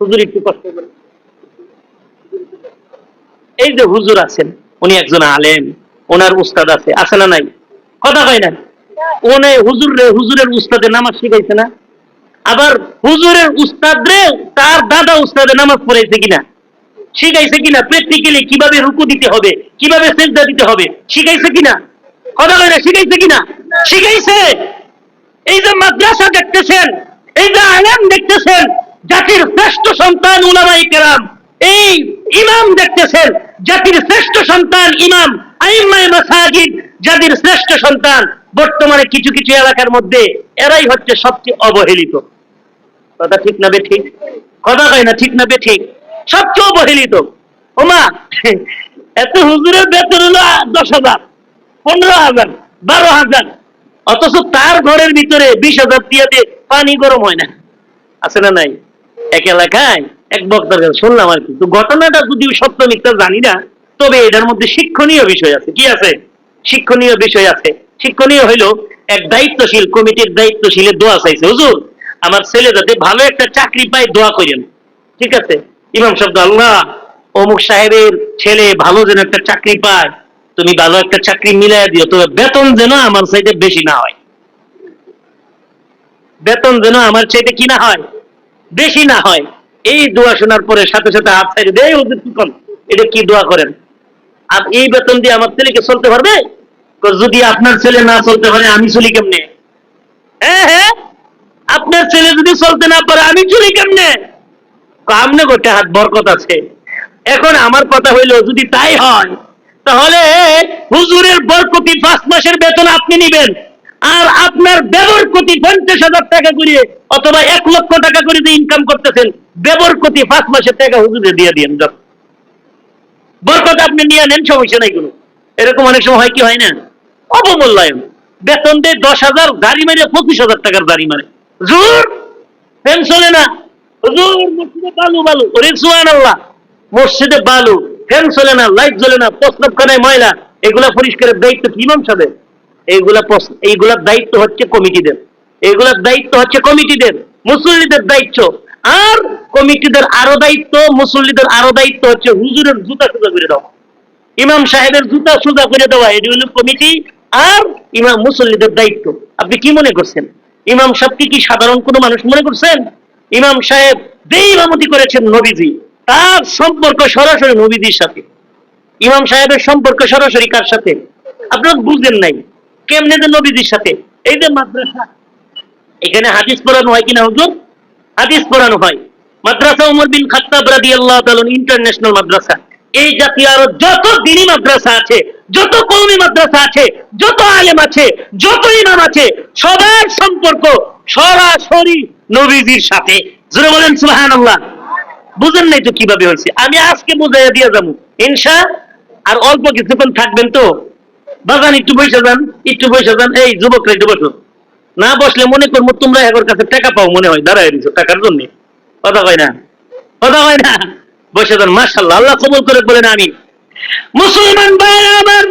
হুজুর একটু কষ্ট করে। এই যে হুজুর আছেন, উনি একজন আলেম, ওনার উস্তাদ আছে আছে না নাই? কথা কয় না? উনি হুজুর রে, হুজুরের উস্তাদে নামাজ শিখাইছে না? আবার হুজুরের উস্তাদ রে, তার দাদা উস্তাদে নামাজ পড়াইছে কিনা? শিখাইছে কিনা? প্র্যাকটিক্যালি কীভাবে রুকু দিতে হবে? কীভাবে সেজদা দিতে হবে? শিখাইছে কিনা? কথা কয় না, শিখাইছে কিনা? শিখাইছে! এই যে মাদ্রাসা দেখতেছেন, এই যে আলেম দেখতেছেন জাতির শ্রেষ্ঠ সন্তান উলামাই কেরাম। এই ইমাম দেখতেছেন, জাতির শ্রেষ্ঠ সন্তান ইমাম আইমাই মাসাজিদ, জাতির শ্রেষ্ঠ সন্তান। বর্তমানে কিছু কিছু এলাকার মধ্যে এরাই হচ্ছে সবচেয়ে অবহেলিত। কথা ঠিক না কথা না ঠিক না সবচেয়ে অবহেলিত। ওমা, এত হুজুরের বেতন হলো দশ হাজার, পনেরো হাজার, বারো হাজার। অথচ তার ঘরের ভিতরে বিশ হাজার টিয়াতে পানি গরম হয় না। আছে না নাই? এক এলাকায় এক বক্তার কাছে শুনলাম আর কি। তো ঘটনাটা যদিও সত্য মিথ্যা জানি না, তবে এটার মধ্যে শিক্ষণীয় বিষয় আছে। কি আছে? শিক্ষণীয় বিষয় আছে। শিক্ষণীয় হইল এক দায়িত্বশীল কমিটির দায়িত্বশীলের দোয়া চাইছে। হুজুর, আমার ছেলে যাতে ভালো একটা চাকরি পায়, দোয়া করেন। ঠিক আছে? ইমাম শব্দ আল্লাহ, অমুক সাহেবের ছেলে ভালো যেন একটা চাকরি পায়, তুমি ভালো একটা চাকরি মিলাই দিও, তবে বেতন যেন আমার চাইতে বেশি না হয়। বেতন যেন আমার চাইতে কি না হয়? বেশি না হয়। এই দোয়া শোনার পরে সাথে সাথে হাত ছাড়ি দেয় ওদের কি করেন এটা কি দোয়া করেন? আর এই বেতন দিয়ে আমার ছেলেকে চলতে পারবে? যদি আপনার ছেলে না চলতে পারে, আমি চলি কেমনে? হ্যাঁ হ্যাঁ আপনার ছেলে যদি চলতে না পারে, আমি চলি কেমনে? আমনে গোটে হাত বরকত আছে। এখন আমার কথা হইল, যদি তাই হয়, তাহলে হুজুরের বরকতি পাঁচ মাসের বেতন আপনি নিবেন। আর আপনার বেবর প্রতি পঞ্চাশ হাজার টাকা করে অথবা এক লক্ষ টাকা করে যে ইনকাম করতেছেন বেবর প্রতি পাঁচ মাসের টাকা হুজুরে দিয়ে দিন যান বরকত আপনি নিয়ে নেন, সমস্যা নাই কোনো। এরকম অনেক সময় হয় কি হয় না? অবমূল্যায়ন। বেতন দেয় দশ হাজার গাড়ি মারে পঁচিশ হাজার টাকার গাড়ি মারে। জোর ফ্যান না। হুজুর, মসজিদে বালু বালু। ওরে আল্লাহ মসজিদে বালু ফ্যান চলে না, লাইট জ্বলে না, প্রস্তাবখানায় ময়লা। এগুলা পরিষ্কারের দায়িত্ব কি ইমাম সাহেবের? এইগুলা এইগুলার দায়িত্ব হচ্ছে কমিটিদের। এইগুলার দায়িত্ব হচ্ছে কমিটিদের, মুসল্লিদের দায়িত্ব। আর কমিটিদের আরও দায়িত্ব, মুসল্লিদের আরও দায়িত্ব হচ্ছে হুজুরের জুতা সুজা করে দেওয়া। ইমাম সাহেবের জুতা সুজা করে দেওয়া, এটি হলো কমিটি আর ইমাম মুসল্লিদের দায়িত্ব। আপনি কি মনে করছেন? ইমাম সাহেবকে কি সাধারণ কোনো মানুষ মনে করছেন? ইমাম সাহেব যে ইমামতি করেছেন নবীজি, তার সম্পর্ক সরাসরি নবীজির সাথে। ইমাম সাহেবের সম্পর্ক সরাসরি কার সাথে? আপনারা বুঝলেন নাই। কেমনে যে নবীজির সাথে? এই যে মাদ্রাসা, এখানে হাদিস পড়ানো হয় কিনা হুজুর? হাদিস পড়ানো হয়। মাদ্রাসা উমর বিন খাত্তাব রাদিয়াল্লাহু তাআলা ইন্টারন্যাশনাল মাদ্রাসা। এই জাতীয় আরও যত দিনী মাদ্রাসা আছে, যত কওমি মাদ্রাসা আছে, যত আলেম আছে, যত ইমাম আছে, সবার সম্পর্ক সরাসরি নবীজির সাথে। জোরে বলেন, সুবহানাল্লাহ। বুঝেন নাই তো কীভাবে হয়েছে? আমি আজকে বুঝাইয়া দিয়ে যাব। ইনশা, আর অল্প কিছুক্ষণ থাকবেন তো? বাগান একটু বসে যান, একটু বসে যান। এই যুবকরা একটু বসো। না বসলে মনে করব তোমরা এখন কাছে টাকা পাও, মনে হয় দাঁড়ায় দিছো টাকার জন্য। কথা হয় না? কথা হয় না? বসে যান মার্শাল্লাহ আল্লাহ কবুল করে বলেন আমি মুসলমান ভাই আমার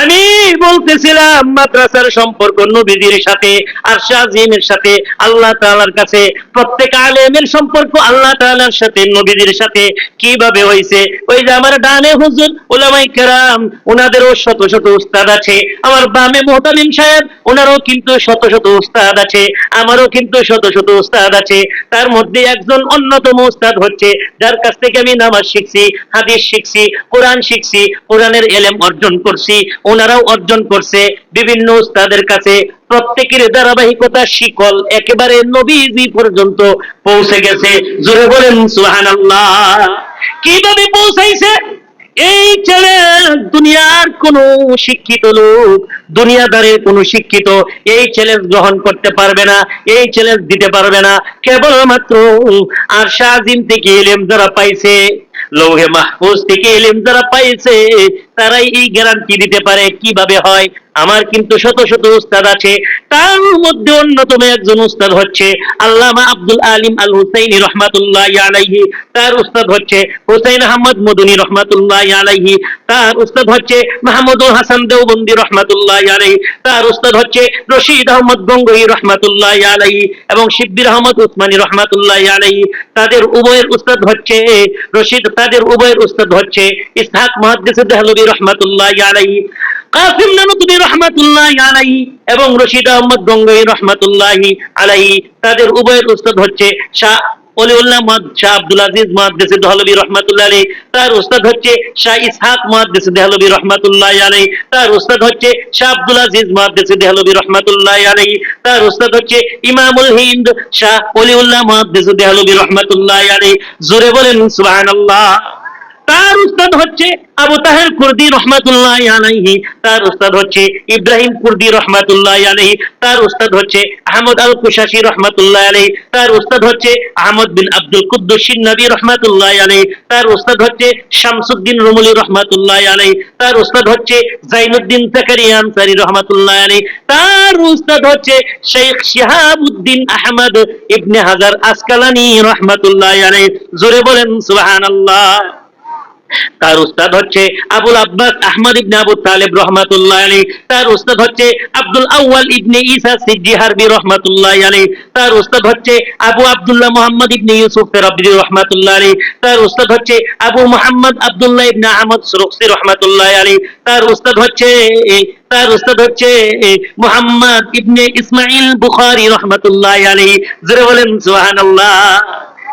আমি বলতেছিলাম, মাদ্রাসার সম্পর্ক নবীজির সাথে আর শাহিমের সাথে, আল্লাহ তাআলার কাছে। প্রত্যেক আলেমের সম্পর্ক আল্লাহ তাআলার সাথে, নবীজির সাথে। কীভাবে হয়েছে ওই যে আমার ডানে হুজুর ওলামাই কেরাম ওনাদেরও শত শত উস্তাদ আছে। আমার বামে মোহতামিম সাহেব ওনারও কিন্তু শত শত উস্তাদ আছে। আমারও কিন্তু শত শত উস্তাদ আছে। তার মধ্যে একজন অন্যতম উস্তাদ হচ্ছে, যার কাছ থেকে আমি নামাজ শিখছি, হাদিস শিখছি, কোরআন শিখছি, কোরআনের এলেম অর্জন করছি। ওনারাও অর্জন করছে, বিভিন্ন উস্তাদের কাছে প্রত্যেকের ধারাবাহিকতা শিকল একেবারে নবীজি পর্যন্ত পৌঁছে গেছে। জোরে বলেন, সুবহানাল্লাহ। কীভাবে পৌঁছাইছে? এই ছেলে দুনিয়ার কোন শিক্ষিত লোক দুনিয়াদারের কোন শিক্ষিত, এই চ্যালেঞ্জ গ্রহণ করতে পারবে না, এই চ্যালেঞ্জ দিতে পারবে না। কেবলমাত্র আর শাহিম থেকে এলেম যারা পাইছে লৌহে মাহফুজ থেকে এলিম যারা পাইছে তারাই এই গ্যারান্টি দিতে পারে কীভাবে হয়। আমার কিন্তু শত শত উস্তাদ আছে, তার মধ্যে অন্যতম একজন উস্তাদ হচ্ছে আল্লামা আব্দুল আলিম আল হুসাইনি রহমাতুল্লাহ আলাইহি। তার উস্তাদ হচ্ছে হুসাইন আহমদ মদনী রহমাতুল্লাহ আলাইহি। তার উস্তাদ হচ্ছে মাহমুদুল হাসান দেওবন্দি রহমাতুল্লাহ আলাইহি। তার উস্তাদ হচ্ছে রশিদ আহমদ গঙ্গোই রহমাতুল্লাহ আলাইহি এবং শিব্বির আহমদ উসমানী রহমাতুল্লাহ আলাইহি। তাদের উভয়ের উস্তাদ হচ্ছে রশিদ, তাদের উভয়ের উস্তাদ হচ্ছে ইসহাক মুহাদ্দিস দেহলভী রহমাতুল্লাহ আলাইহি। কাসিম নানুতুবি রহমাতুল্লাহ আলাইহি এবং রশিদ আহমদ গঙ্গোই রহমাতুল্লাহ আলাইহি, তাদের উভয়ের উস্তাদ হচ্ছে শাহ অলিউল্লাহ শাহ আব্দুল আজিজ মহাদ্দেস দহলবী রহমাতুল্লাহ আলী তার উস্তাদ হচ্ছে শাহ ইসহাক মহাদ্দেস দেহলবী রহমাতুল্লাহ আলী তার উস্তাদ হচ্ছে শাহ আব্দুল আজিজ মহাদ্দেস দেহলবী রহমাতুল্লাহ আলী তার উস্তাদ হচ্ছে ইমামুল হিন্দ শাহ অলিউল্লাহ মহাদ্দেস দেহলবী রহমাতুল্লাহ আলী জোরে বলেন সুবহানাল্লাহ। তার উস্তাদ হচ্ছে আবু তাহের কুর্দি রহমাতুল্লাহ আলাইহি। তার উস্তাদ হচ্ছে ইব্রাহিম কুর্দি রহমাতুল্লাহ আলাইহি। তার উস্তাদ হচ্ছে আহমদ আল কুশাসি রহমাতুল্লাহ আলাইহি। তার উস্তাদ হচ্ছে আহমদ বিন আব্দুল কুদ্দুসিন নবী রহমাতুল্লাহ আলাইহি। তার উস্তাদ হচ্ছে শামসুদ্দিন রুমুলি রহমাতুল্লাহ আলাইহি। তার উস্তাদ হচ্ছে জাইনুদ্দিন জাকারিয়া আনসারি রহমাতুল্লাহ আলাইহি। তার উস্তাদ হচ্ছে শেখ শিহাবুদ্দিন আহমদ ইবনে হাজার আসকালানি রহমাতুল্লাহ আলাইহি। জোরে বলেন, সুবহানাল্লাহ। তার উস্তাদ হচ্ছে আবুল আব্বাস আহমদ ইবনে আবু তালেব রহমাতুল্লাহ আলী তার উস্তাদ হচ্ছে আব্দুল আউয়াল ইবনে ঈসা সিদ্দি হারবি রহমাতুল্লাহ আলী তার উস্তাদ হচ্ছে আবু আব্দুল্লাহ মোহাম্মদ ইবনে ইউসুফ রাব্বি রহমাতুল্লাহ আলী তার উস্তাদ হচ্ছে আবু মোহাম্মদ আব্দুল্লাহ ইবনে আহমদ সুরুকসি রহমাতুল্লাহ আলী তার উস্তাদ হচ্ছে, তার উস্তাদ হচ্ছে, মোহাম্মদ ইবনে ইসমাইল বুখারী রহমাতুল্লাহ আলী জোরে বলেন, সুবহানাল্লাহ।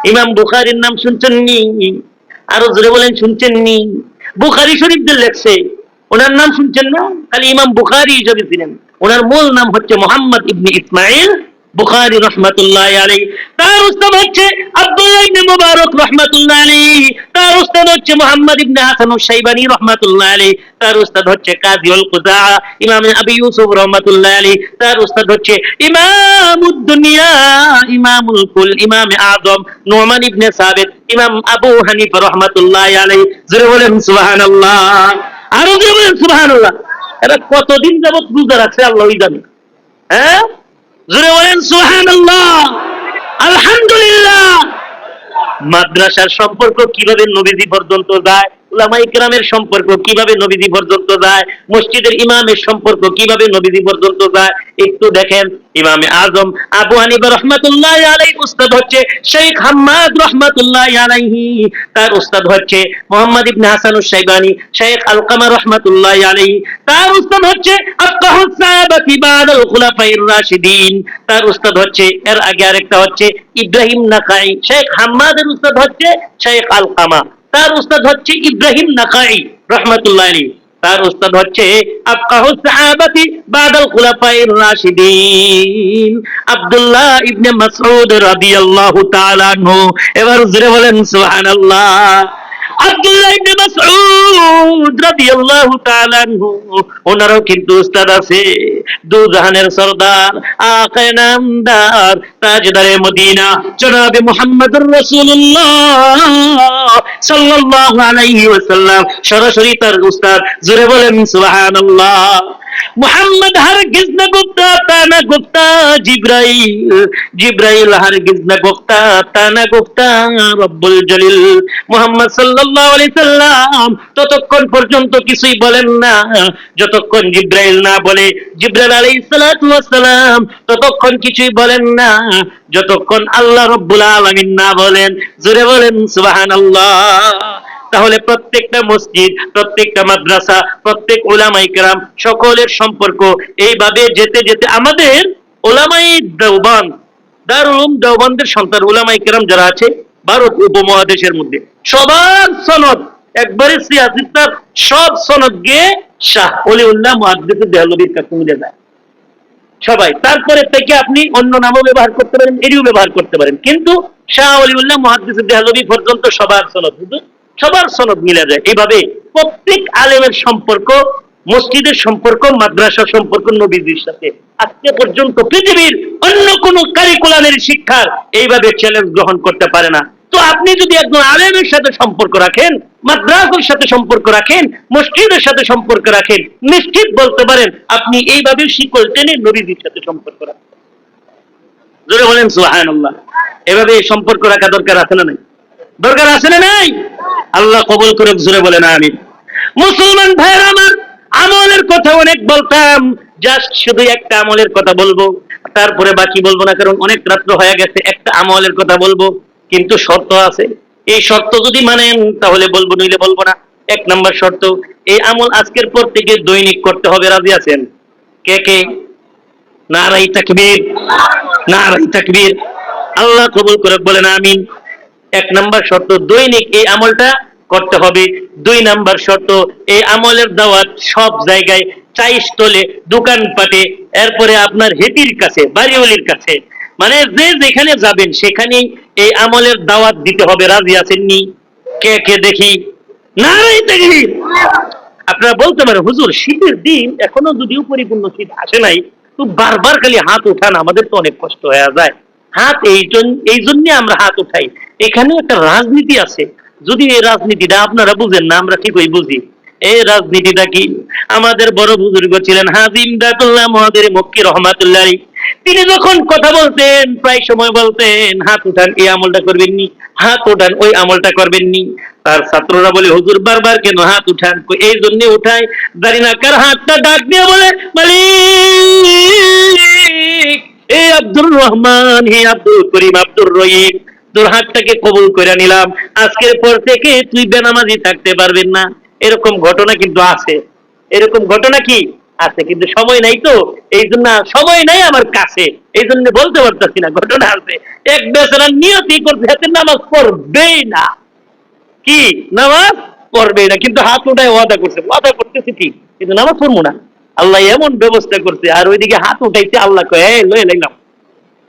ইমাম বুখারীর নাম শুনছেন নি? আরও জোরে বলেন, শুনছেন নি? বুখারি শরীফদের লেখছে, ওনার নাম শুনছেন না? খালি ইমাম বুখারি হিসেবে ছিলেন ওনার মূল নাম হচ্ছে মোহাম্মদ ইবনে ইসমাইল বুখারি রহমাতুল্লাহ আলী তার উস্তাদ হচ্ছে আব্দুল্লাহ ইবনে মুবারক রহমাতুল্লাহ আলী তার উস্তাদ হচ্ছে মোহাম্মদ ইবনে হাসান শাইবানি রহমাতুল্লাহ আলী তার উস্তাদ হচ্ছে কুজা ইমাম আবি ইউসুফ রহমাতুল্লাহ আলী তার উস্তাদ হচ্ছে ইমামুদ দুনিয়া, ইমামুল কুল, ইমাম আজম, নোমান ইবনে সাবিত। ইমাম আবু হানিফ রহমাতুল্লাহ আলাই বলেন আরও বলেন এরা কতদিন যাবত রোজা রাখছে আল্লাহই জানে। হ্যাঁ? জোরে বলেন, সুবহানাল্লাহ। আলহামদুলিল্লাহ। মাদ্রাসার সম্পর্ক কীভাবে নবীজি পর্যন্ত যায়? উলামাই কেরামের সম্পর্ক কীভাবে নবীজি পর্যন্ত যায়, মসজিদের ইমামের সম্পর্ক কীভাবে নবীজি পর্যন্ত যায়, একটু দেখেন ইমামে আজম আবু হানিফা রহমাতুল্লাহ আলাইহি উস্তাদ হচ্ছে শেখ হাম্মাদ রহমাতুল্লাহ আলাইহি। তার উস্তাদ হচ্ছে মোহাম্মদ ইবনে হাসান শাইবানি শেখ আলকামা রহমাতুল্লাহ আলাইহি। তার উস্তাদ হচ্ছে আফকাহুস সাহাবাতি বাদাল খুলাফায়ে রাশিদিন। তার উস্তাদ হচ্ছে, এর আগে আরেকটা হচ্ছে ইব্রাহিম নাকাই শেখ হাম্মাদের উস্তাদ হচ্ছে শেখ আলকামা তার উস্তাদ হচ্ছে ইব্রাহিম নাকাই, রহমতুল্লাহ আলী তার উস্তাদ হচ্ছে বাদাল খুলাফায়ে রাশিদিন, আব্দুল্লাহ ইবনে মাসউদ রাদিয়াল্লাহু তাআলা এবার জোরে বলেন, সুবহানাল্লাহ। ওনারও কিন্তু উস্তাদ আছে। দু জাহানের সরদার, আকায়ে নামদার, তাজদারে মদিনা। জনাবে মুহাম্মদুর রাসূলুল্লাহ সাল্লাল্লাহু আলাইহি ওয়াসাল্লাম। সরাসরি তার উস্তাদ, জোরে বলেন সুবহানাল্লাহ। মোহাম্মদ হারগিজ না গুপ্তা তানা গুপ্তা, জিব্রাইল জিব্রাইল হারগিজ না গুপ্তা তানা গুপ্তা, রব্বুল জলিল। মোহাম্মদ সাল্লাল্লাহু আলাইহি সাল্লাম ততক্ষণ পর্যন্ত কিছুই বলেন না। যতক্ষণ জিব্রাইল না বলে, জিব্রাইল আলাইহিস সালাতু সালাম ততক্ষণ কিছুই বলেন না। যতক্ষণ আল্লাহ রব্বুল আলামিন না বলেন, জোরে বলেন সুবহানাল্লাহ। তাহলে প্রত্যেকটা মসজিদ, প্রত্যেকটা মাদ্রাসা, প্রত্যেক ওলামাই কেরাম সকলের সম্পর্ক। এইভাবে যেতে যেতে আমাদের ওলামাই দেওবান দারুল দেওবানদের সন্তান ওলামাই কেরাম যারা আছে, ভারত উপমহাদেশের মধ্যে, সবার সনদ, একবারে সিয়াসিতার সব সনদ গিয়ে শাহ অলিউল্লাহ মহাদ্দেশের দেহলবির কাছে মিলে যায়। সবাই, তারপরে থেকে আপনি অন্য নামও ব্যবহার করতে পারেন, এটিও ব্যবহার করতে পারেন। কিন্তু শাহ অলিউল্লাহ মহাদ্দেশ দেহলবি পর্যন্ত সবার সনদ শুধু সবার সনদ মিলে যায়। এইভাবে প্রত্যেক আলেমের সম্পর্ক, মসজিদের সম্পর্ক মাদ্রাসা সম্পর্ক, নবীজির সাথে। আজকে পর্যন্ত পৃথিবীর অন্য কোন কারিকুলামের শিক্ষার এইভাবে চ্যালেঞ্জ গ্রহণ করতে পারে না। তো আপনি যদি একজন আলেমের সাথে সম্পর্ক রাখেন, মাদ্রাসার সাথে সম্পর্ক রাখেন, মসজিদের সাথে সম্পর্ক রাখেন, নিশ্চিত বলতে পারেন, আপনি এইভাবে শিকল টেনে নবীজির সাথে সম্পর্ক রাখেন। জোরে বলেন সুহান এভাবে সম্পর্ক রাখা দরকার আছে না নাই? দরকার আছে না নাই? আল্লাহ কবল করে জোরে বলেন আমি মুসলমান ভাইয়ের আমার আমলের কথা অনেক বলতাম জাস্ট শুধু একটা আমলের কথা বলব, তারপরে বাকি বলব না, কারণ অনেক রাত্র হয়ে গেছে, একটা আমলের কথা বলব, কিন্তু শর্ত আছে। এই শর্ত যদি মানেন, তাহলে বলব, নইলে বলব না। এক নম্বর শর্ত, এই আমল আজকের পর থেকে দৈনিক করতে হবে, রাজি আছেন? কে কে? নারাই তাকবীর নারাই তাকবীর। আল্লাহ কবুল করে বলেন, আমিন। এক নাম্বার শর্ত দৈনিক এই আমলটা করতে হবে। দুই নাম্বার শর্ত, এই আমলের দাওয়াত সব জায়গায় চাইস্থলে দোকানপাটে, এরপরে আপনার হেতির কাছে, বাড়িওয়ালির কাছে। মানে যে যেখানে যাবেন, সেখানেই এই আমলের দাওয়াত দিতে হবে। রাজি আছেননি? কে কে দেখি? তাকবীর! আপনারা বলতে পারেন, হুজুর, শীতের দিন এখনও যদিও পরিপূর্ণ শীত আসে নাই, তো বারবার খালি হাত উঠান আমাদের তো অনেক কষ্ট হয়ে যায়। হাত এই এই জন্য আমরা হাত উঠাই। এখানে একটা রাজনীতি আছে। যদি এই রাজনীতিটা আপনারা বুঝেন না, আমরা ঠিকই বুঝি। এই রাজনীতিটা কি? আমাদের বড় বুজুর্গ ছিলেন হাজিম দাতুল্লাহ মহাদের মক্কি রহমাতুল্লাহ তিনি যখন কথা বলতেন, প্রায় সময় বলতেন, হাত উঠান, এই আমলটা করবেন নি হাত উঠান, ওই আমলটা করবেন নি তার ছাত্ররা বলে, হুজুর, বারবার কেন হাত উঠান? এই জন্য উঠায়। জানি না কার হাতটা ডাক দিয়ে বলে, মালিক! হে আব্দুর রহমান, হে আব্দুল করিম আব্দুর রহিম, তোর হাতটাকে কবুল করে নিলাম। আজকের পর থেকে তুই বেনামাজি থাকতে পারবেন না। এরকম ঘটনা কিন্তু আছে। এরকম ঘটনা কি? আছে কিন্তু সময় নাই তো। এই জন্য সময় নাই আমার কাছে। এই জন্য বলতে পারতেছি না, ঘটনা আছে। এক বেচারা নিয়তি করতে হাতে নামাজ পড়বেই না। কি? নামাজ পড়বেই না। কিন্তু হাত উঠায় ওয়াদা করছে। ওয়াদা করতেছি ঠিক কিন্তু নামাজ পড়ব না। আল্লাহ এমন ব্যবস্থা করছে, আর ওইদিকে হাত উঠাইছে, আল্লাহ কয়ে লয়ে লাইলাম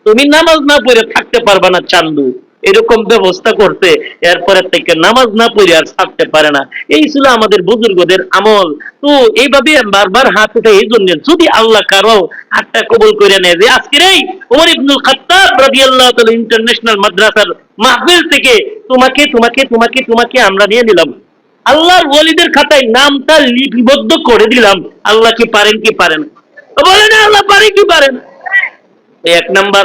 তুমি নামাজ না পড়ে থাকতে পারবা না চান্দু। এরকম ব্যবস্থা করতে এরপরে থেকে নামাজ না পড়ে আর থাকতে পারে না। এই ছিল আমাদের বুজুর্গদের আমল। তো এইভাবে বারবার হাত উঠে এই জন্য যদি আল্লাহ কারও হাতটা কবুল করে নেয়, যে আজকের এই ওমর ইবনুল খাত্তাব রাদিয়াল্লাহু তাআলা ইন্টারন্যাশনাল মাদ্রাসার মাহফিল থেকে তোমাকে তোমাকে তোমাকে তোমাকে আমরা নিয়ে নিলাম। আল্লাহর ওয়ালিদের খাতায় নামটা লিপিবদ্ধ করে দিলাম। আল্লাহ কি পারেন কি পারেন? বলে না, আল্লাহ পারে কি পারেন? এক নাম্বার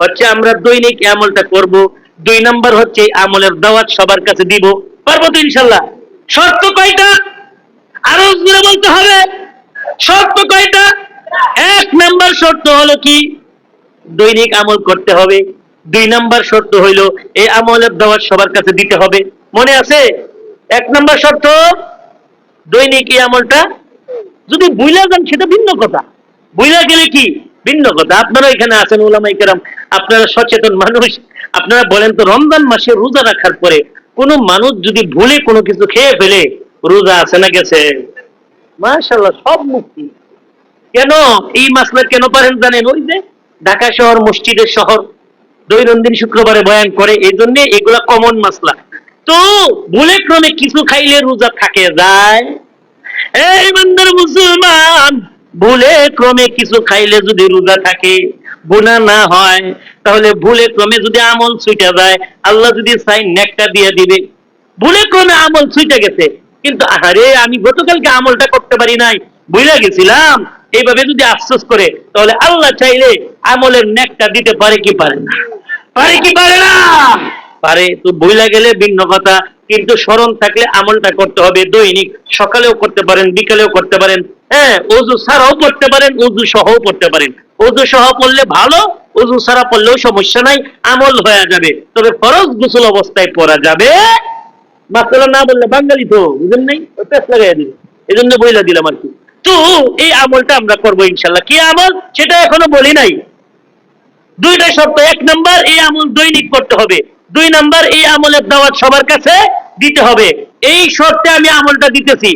হচ্ছে আমরা দৈনিক আমলটা করব। দুই নাম্বার হচ্ছে আমলের দাওয়াত সবার কাছে দিব। পারব তো ইনশাল্লাহ? শর্ত কয়টা? আরও বলতে হবে। শর্ত কয়টা? এক নাম্বার শর্ত হলো কি? দৈনিক আমল করতে হবে। দুই নাম্বার শর্ত হইল এই আমলের দাওয়াত সবার কাছে দিতে হবে। মনে আছে? এক নম্বর শর্ত, দৈনিক এই আমলটা যদি বুইলা যান, সেটা ভিন্ন কথা। বুইলা গেলে কি? ভিন্ন কথা। আপনারা এখানে আছেন ওলামাই কেরাম, আপনারা সচেতন মানুষ। আপনারা বলেন তো, রমজান মাসে রোজা রাখার পরে কোনো মানুষ যদি ভুলে কোনো কিছু খেয়ে ফেলে, রোজা আছে না গেছে? মাশাল্লাহ সব মুক্তি। কেন? এই মাসলা কেন পারেন জানেন? ওই যে ঢাকা শহর, মসজিদের শহর দৈনন্দিন শুক্রবারে বয়ান করে, এই জন্য এগুলা কমন মাসলা। তো ভুলে ক্রমে কিছু খাইলে রোজা থাকে যায়। এই ইমানদার মুসলমান ভুলে ক্রমে কিছু খাইলে যদি রোজা থাকে, গুনাহ না হয়, তাহলে ভুলে ক্রমে যদি আমল ছুটে যায়, আল্লাহ যদি সাইন নেকটা দিয়ে দিবে। ভুলে ক্রমে আমল ছুটে গেছে, কিন্তু আরে আমি গতকালকে আমলটা করতে পারি নাই ভুলে গেছিলাম। এইভাবে যদি আফসোস করে, তাহলে আল্লাহ চাইলে আমলের নেকটা দিতে পারে কি পারে না? পারে কি পারে না? পারে। তো বইলা গেলে ভিন্ন কথা, কিন্তু স্মরণ থাকলে আমলটা করতে হবে, দৈনিক সকালেও করতে পারেন, বিকালেও করতে পারেন। হ্যাঁ অজু ছাড়াও করতে পারেন, অজু সহও করতে পারেন। অজু সহ করলে ভালো, অজু ছাড়া পড়লেও সমস্যা নাই, আমল হয়ে যাবে। তবে ফরজ গোসল অবস্থায় পড়া যাবে। মাসালা না বললে বাঙালি তো, বুঝেন নাই? পেস লাগাই দিবে। এই জন্য বইলা দিলাম আর কি। তো এই আমলটা আমরা করব ইনশাল্লাহ। কি আমল? সেটা এখনও বলি নাই। দুইটা শর্ত, এক নাম্বার, এই আমল দৈনিক করতে হবে। দুই নাম্বার এই আমলের দাওয়াত সবার কাছে দিতে হবে। এই শর্তে আমি আমলটা দিতেছি।